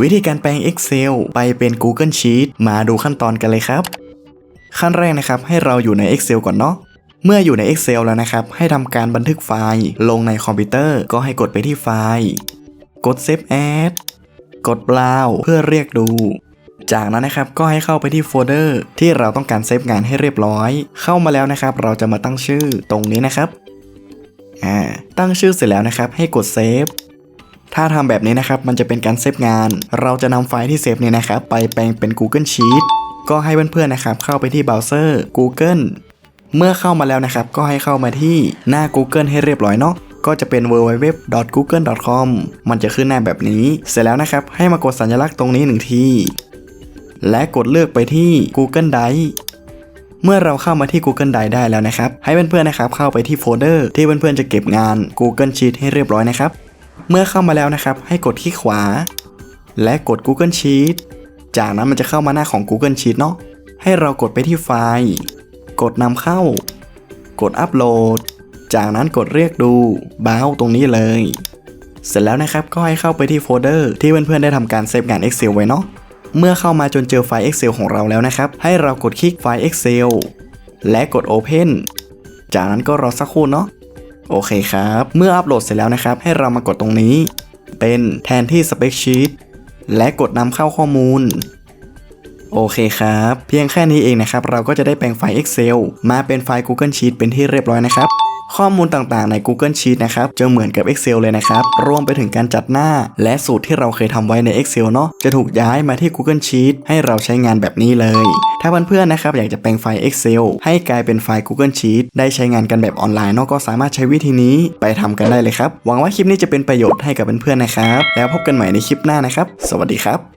วิธีการแปลง Excel ไปเป็น Google Sheet มาดูขั้นตอนกันเลยครับ ขั้นแรกนะครับให้เราอยู่ใน Excel ก่อนเนาะเมื่ออยู่ใน Excel แล้วนะครับ ให้ทำการบันทึกไฟล์ ลงในคอมพิวเตอร์ก็ให้กดไปที่ไฟล์ กด Save As กด Browse เพื่อเรียกดู จากนั้นนะครับก็ให้เข้าไปที่โฟลเดอร์ที่เราต้องการเซฟงานให้เรียบร้อย เข้ามาแล้วนะครับ เราจะมาตั้งชื่อตรงนี้นะครับอ่าตั้งชื่อเสร็จแล้วนะครับ ให้กดเซฟ ถ้าทำแบบนี้นะครับ มันจะเป็นการเซฟงาน เราจะนำไฟล์ที่เซฟเนี้นะครับ ไปแปลงเป็น Google Sheet ก็ให้เพื่อนๆนะครับ เข้าไปที่เบราว์เซอร์ Google เมื่อเข้ามาแล้วนะครับ ก็ให้เข้ามาที่หน้า Google ให้เรียบร้อยเนาะก็จะเป็น www.google.com มันจะขึ้นหน้าแบบนี้ เสร็จแล้วนะครับ ให้มากดสัญลักษณ์ตรงนี้หนึ่งที และกดเลือกไปที่ Google Drive เมื่อเราเข้ามาที่ Google Drive ได้แล้วนะครับ ให้เพื่อนๆนะครับ เข้าไปที่โฟลเดอร์ที่เพื่อนๆจะเก็บงาน Google Sheet ให้เรียบร้อยนะครับ เมื่อเข้ามาแล้วนะครับ ให้กดที่ขวา และกด Google Sheet จากนั้นมันจะเข้ามาหน้าของ Google Sheet เนาะให้เรากดไปที่ไฟล์ กดนำเข้า กดอัปโหลด จากนั้นกดเรียกดูบ้าวตรงนี้เลย เสร็จแล้วนะครับก็ให้เข้าไปที่โฟลเดอร์ที่เพื่อนๆได้ทำการเซฟงาน Excel ไว้เนาะเมื่อเข้ามาจนเจอไฟล์ Excel ของเราแล้วนะครับ ให้เรากดคลิกไฟล์ Excel และกด Open จากนั้นก็รอสักครู่เนาะ โอเคครับ เมื่ออัปโหลดเสร็จแล้วนะครับ ให้เรามากดตรงนี้ เป็นแทนที่ Spec Sheet และกดนำเข้าข้อมูล โอเคครับ เพียงแค่นี้เองนะครับ เราก็จะได้แปลงไฟล์ Excel มาเป็นไฟล์ Google Sheet เป็นที่เรียบร้อยนะครับ ข้อมูลต่างๆใน Google Sheet นะครับจะเหมือนกับ Excel เลยนะครับ รวมไปถึงการจัดหน้า และสูตรที่เราเคยทำไว้ใน Excel เนาะจะถูกย้ายมาที่ Google Sheet ให้เราใช้งานแบบนี้เลย ถ้าเพื่อนๆนะครับอยากจะแปลงไฟล์ Excel ให้กลายเป็นไฟล์ Google Sheet ได้ใช้งานกันแบบออนไลน์เนาะก็สามารถใช้วิธีนี้ไปทำกันได้เลยครับ หวังว่าคลิปนี้จะเป็นประโยชน์ให้กับเพื่อนๆนะครับ แล้วพบกันใหม่ในคลิปหน้านะครับ สวัสดีครับ